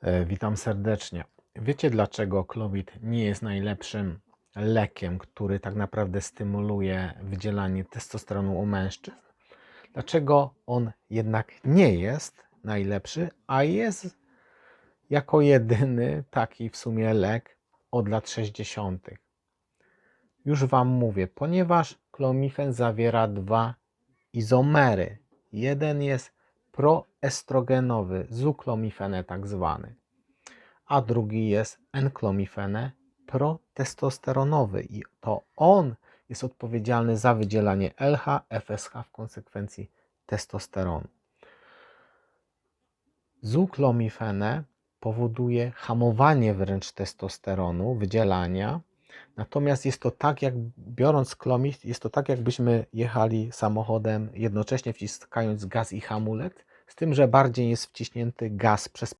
E, Witam serdecznie. Wiecie dlaczego klomid nie jest najlepszym lekiem, który tak naprawdę stymuluje wydzielanie testosteronu u mężczyzn? Dlaczego on jednak nie jest najlepszy, a jest jako jedyny taki w sumie lek od lat 60. Już Wam mówię, ponieważ klomifen zawiera dwa izomery. Jeden jest proestrogenowy, zuklomifenę tak zwany, a drugi jest enklomifenę protestosteronowy i to on jest odpowiedzialny za wydzielanie LH, FSH w konsekwencji testosteronu. Zuklomifenę powoduje hamowanie wręcz testosteronu, wydzielania. Natomiast jest to tak, jak biorąc klomid, jest to tak, jakbyśmy jechali samochodem, jednocześnie wciskając gaz i hamulec, z tym, że bardziej jest wciśnięty gaz przez